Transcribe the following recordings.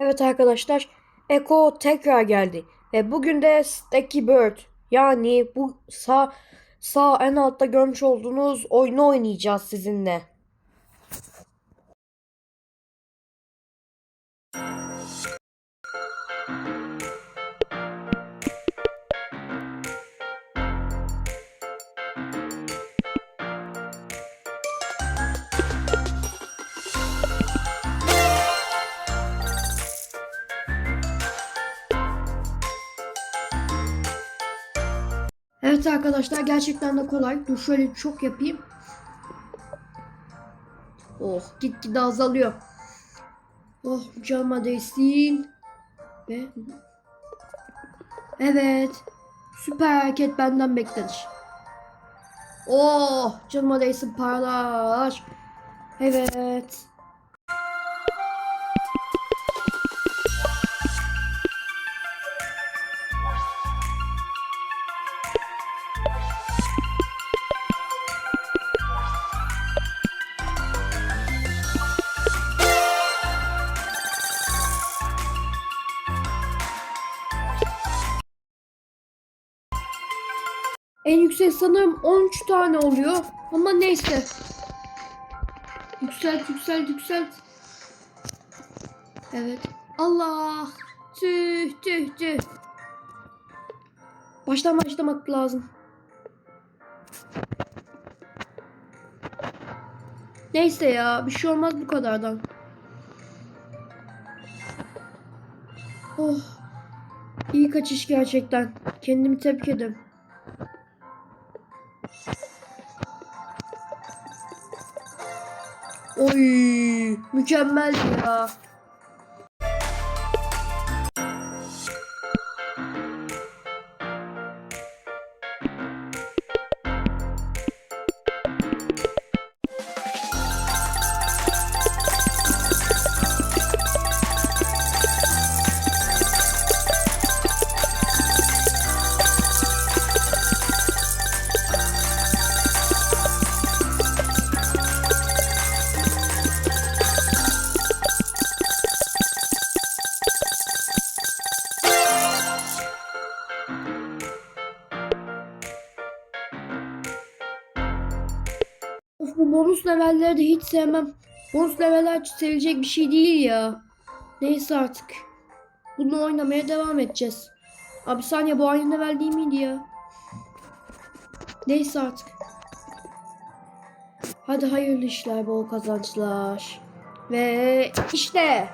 Evet arkadaşlar, Echo tekrar geldi ve bugün de Stacky Bird yani bu sağ sağ en altta görmüş olduğunuz oyunu oynayacağız sizinle. Evet arkadaşlar gerçekten de kolay. Dur şöyle çok yapayım. Oh gitgide azalıyor. Oh canıma değsin. Ve Evet. Süper hareket benden beklenir. Oh canıma değsin paralar. Evet. En yüksek sanırım 13 tane oluyor. Ama neyse. Yükselt yükselt yükselt. Evet. Allah. Tüh tüh tüh. Baştan başlamak lazım. Neyse ya bir şey olmaz bu kadardan. Oh. İyi kaçış gerçekten. Kendimi tebrik ederim. Oy, mükemmel ya. Bonus levelleri de hiç sevmem. Bonus leveller sevilecek bir şey değil ya. Neyse artık. Bunu oynamaya devam edeceğiz. Abi saniye bu aynı level değil miydi ya? Neyse artık. Hadi hayırlı işler, bol kazançlar. Ve işte.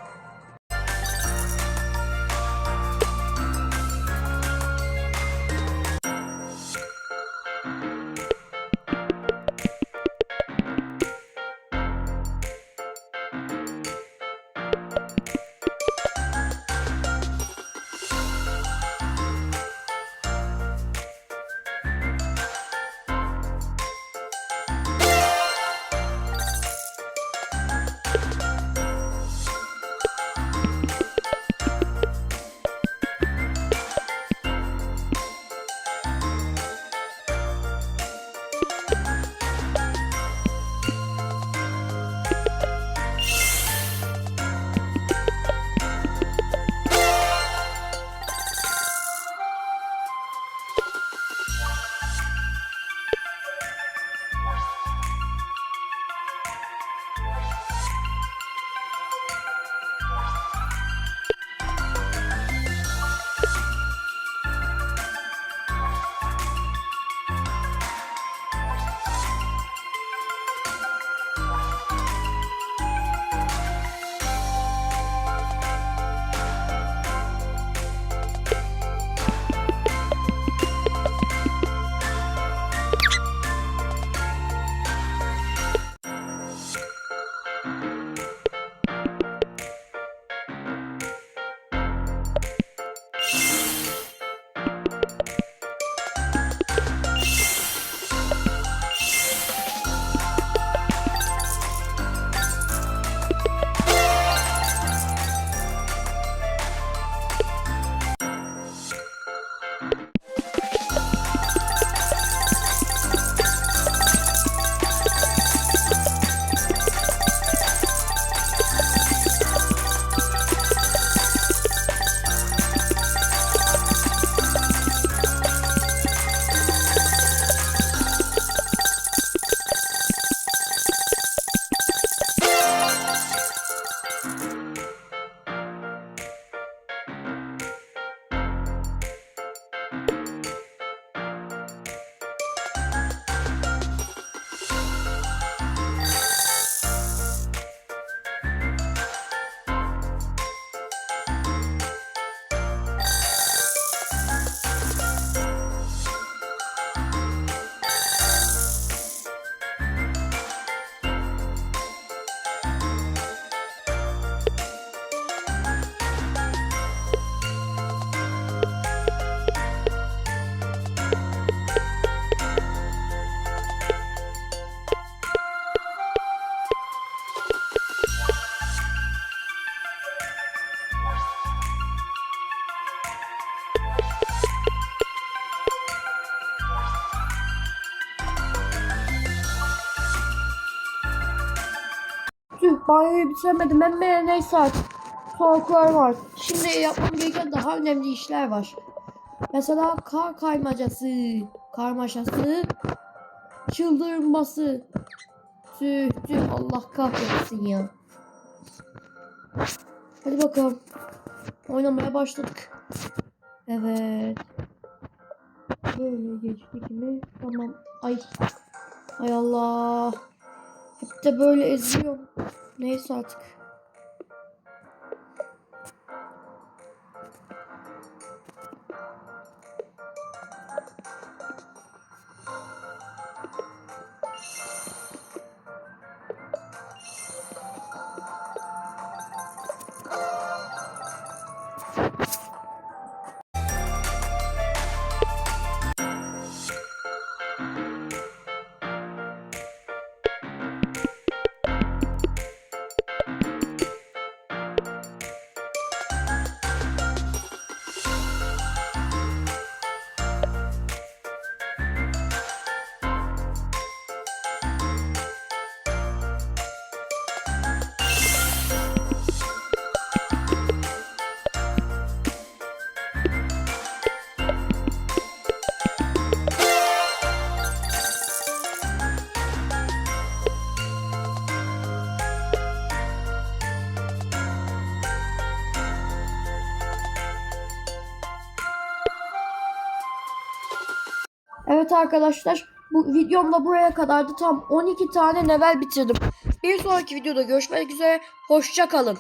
Banyoyu bitiremedim. De neyse artık. Korkuyorum artık. Şimdi yapmam gereken daha önemli işler var. Mesela kar kaymacası, karmaşası, çıldırması. Tüh tüh Allah kahretsin ya. Hadi bakalım. Oynamaya başladık. Evet. Böyle geçtik mi? Tamam. Ay. Ay Allah. Hep de böyle eziyorum. Neyse artık. Evet arkadaşlar bu videom da buraya kadardı. Tam 12 tane level bitirdim. Bir sonraki videoda görüşmek üzere. Hoşça kalın.